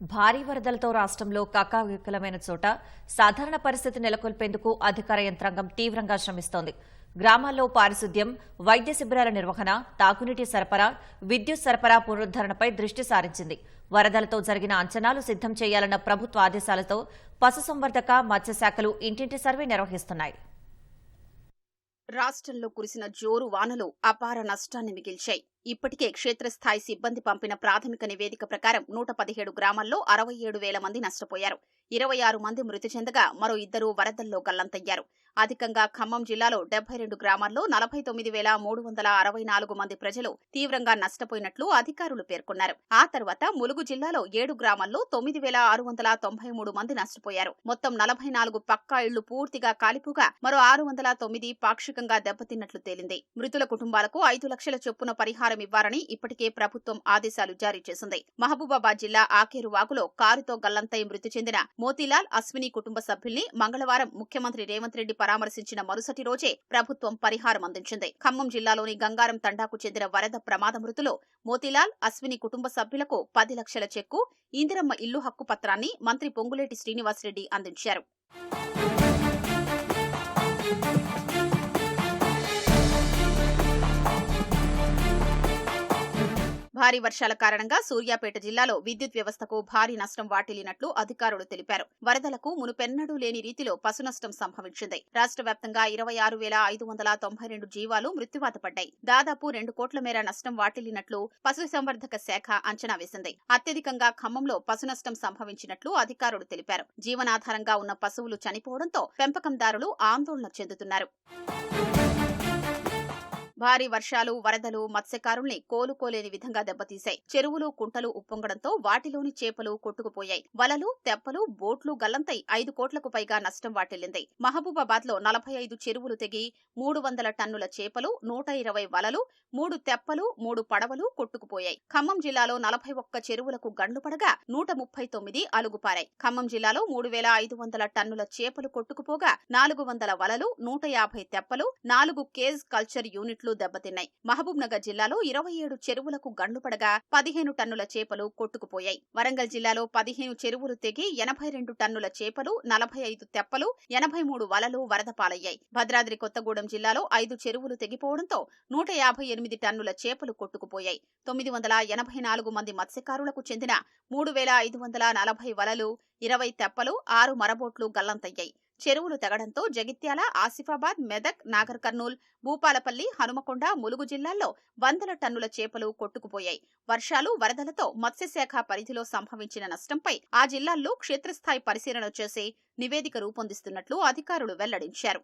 భారీ వరదలతో రాష్ట్రంలో కకావికలమైన చోట సాధారణ పరిస్థితి నెలకొల్పేందుకు అధికార యంత్రాంగం తీవ్రంగా శ్రమిస్తోంది. గ్రామాల్లో పారిశుద్ధ్యం వైద్య శిబిరాల నిర్వహణ తాగునీటి సరఫరా విద్యుత్ సరఫరా పునరుద్దరణపై దృష్టి సారించింది. వరదలతో జరిగిన అంచనాలు సిద్ధం చేయాలన్న ప్రభుత్వ ఆదేశాలతో పశుసంవర్ధక మత్స్యశాఖలు ఇంటింటి సర్వే నిర్వహిస్తున్నాయి. రాష్ట్రంలో కురిసిన జోరు వానలు అపార నష్టాన్ని మిగిల్చాయి. ఇప్పటికే క్షేత్రస్థాయి సిబ్బంది పంపిన ప్రాథమిక నివేదిక ప్రకారం నూట పదిహేడు గ్రామాల్లో అరవై ఏడు వేల మంది నష్టపోయారు. ఇరవై ఆరు మంది మృతి చెందగా మరో ఇద్దరు వరదల్లో గల్లంతయ్యారు అధికంగా ఖమ్మం జిల్లాలో డెబ్బై రెండు గ్రామాల్లో నలభై తొమ్మిది వేల మూడు వందల అరవై నాలుగు మంది ప్రజలు తీవ్రంగా నష్టపోయినట్లు అధికారులు పేర్కొన్నారు. ఆ తర్వాత ములుగు జిల్లాలో ఏడు గ్రామాల్లో తొమ్మిది వేల ఆరు వందల తొంభై మూడు మంది నష్టపోయారు. మొత్తం నలభై నాలుగు పక్కా ఇళ్ళు పూర్తిగా కాలిపోగా మరో ఆరు వందల తొమ్మిది పాక్షికంగా దెబ్బతిన్నట్లు తేలింది. మృతుల కుటుంబాలకు ఐదు లక్షల చొప్పున పరిహారం ఇవ్వాలని ఇప్పటికే ప్రభుత్వం ఆదేశాలు జారీ చేసింది. మహబూబాబాద్ జిల్లా ఆకేరు వాగులో కారుతో గల్లంతై మృతి చెందిన మోతీలాల్ అశ్విని కుటుంబ సభ్యుల్ని మంగళవారం ముఖ్యమంత్రి రేవంత్ రెడ్డి పరామర్శించిన మరుసటి రోజే ప్రభుత్వం పరిహారం అందించింది. ఖమ్మం జిల్లాలోని గంగారం తండాకు చెందిన వరద ప్రమాద మృతులు మోతీలాల్ అశ్విని కుటుంబ సభ్యులకు పది లక్షల చెక్కు ఇందిరమ్మ ఇల్లు హక్కు పత్రాన్ని మంత్రి పొంగులేటి శ్రీనివాసరెడ్డి అందించారు. భారీ వర్షాల కారణంగా సూర్యాపేట జిల్లాలో విద్యుత్ వ్యవస్థకు భారీ నష్టం వాటిల్లినట్లు అధికారులు తెలిపారు. వరదలకు మునుపెన్నడూ లేని రీతిలో పశు నష్టం సంభవించింది. రాష్ట్ర వ్యాప్తంగా ఇరవై ఆరు వేల ఐదు వందల తొంభై రెండు జీవాలు మృత్యువాత పడ్డాయి. దాదాపు రెండు కోట్ల మేర నష్టం వాటిల్లినట్లు పశుసంవర్ధక శాఖ అంచనా వేసింది. అత్యధికంగా ఖమ్మంలో పశు నష్టం సంభవించినట్లు అధికారులు తెలిపారు. జీవనాధారంగా ఉన్న పశువులు చనిపోవడంతో పెంపకందారులు ఆందోళన చెందుతున్నారు. భారీ వర్షాలు వరదలు మత్స్యకారుల్ని కోలుకోలేని విధంగా దెబ్బతీశాయి. చెరువులు కుంటలు ఉప్పొంగడంతో వాటిలోని చేపలు కొట్టుకుపోయాయి. వలలు తెప్పలు బోట్లు గల్లంతై ఐదు కోట్లకు పైగా నష్టం వాటిల్లింది. మహబూబాబాద్లో నలభై ఐదు చెరువులు తెగి మూడు వందల టన్నుల చేపలు నూట ఇరవై వలలు మూడు తెప్పలు మూడు పడవలు కొట్టుకుపోయాయి. ఖమ్మం జిల్లాలో నలభై ఒక్క చెరువులకు గండ్లు పడగా నూట ముప్పై తొమ్మిది అలుగుపారాయి. ఖమ్మం జిల్లాలో మూడు వేల ఐదు వందల టన్నుల చేపలు కొట్టుకుపోగా నాలుగు వందల వలలు నూట యాభై తెప్పలు నాలుగు కేజ్ కల్చర్ యూనిట్లు దెబ్బతిన్నాయి. మహబూబ్ నగర్ జిల్లాలో ఇరవై ఏడు చెరువులకు గండ్లు పడగా పదిహేను టన్నుల చేపలు కొట్టుకుపోయాయి. వరంగల్ జిల్లాలో పదిహేను చెరువులు తెగి ఎనభై రెండు టన్నుల చేపలు నలభై ఐదు తెప్పలు ఎనభై మూడు వలలు వరద పాలయ్యాయి. భద్రాద్రి కొత్తగూడెం జిల్లాలో ఐదు చెరువులు తెగిపోవడంతో నూట యాభై ఎనిమిది టన్నుల చేపలు కొట్టుకుపోయాయి. తొమ్మిది వందల ఎనభై నాలుగు మంది మత్స్యకారులకు చెందిన మూడు వేల ఐదు వందల నలభై వలలు ఇరవై తెప్పలు ఆరు మరబోట్లు గల్లంతయ్యాయి. చెరువులు తగడంతో జగిత్యాల ఆసిఫాబాద్ మెదక్ నాగర్ కర్నూల్ భూపాలపల్లి హనుమకొండ ములుగు జిల్లాల్లో వందల టన్నుల చేపలు కొట్టుకుపోయాయి. వర్షాలు వరదలతో మత్స్యశాఖ పరిధిలో సంభవించిన నష్టంపై ఆ జిల్లాల్లో క్షేత్రస్థాయి పరిశీలన చేసి నివేదిక రూపొందిస్తున్నట్లు అధికారులు వెల్లడించారు.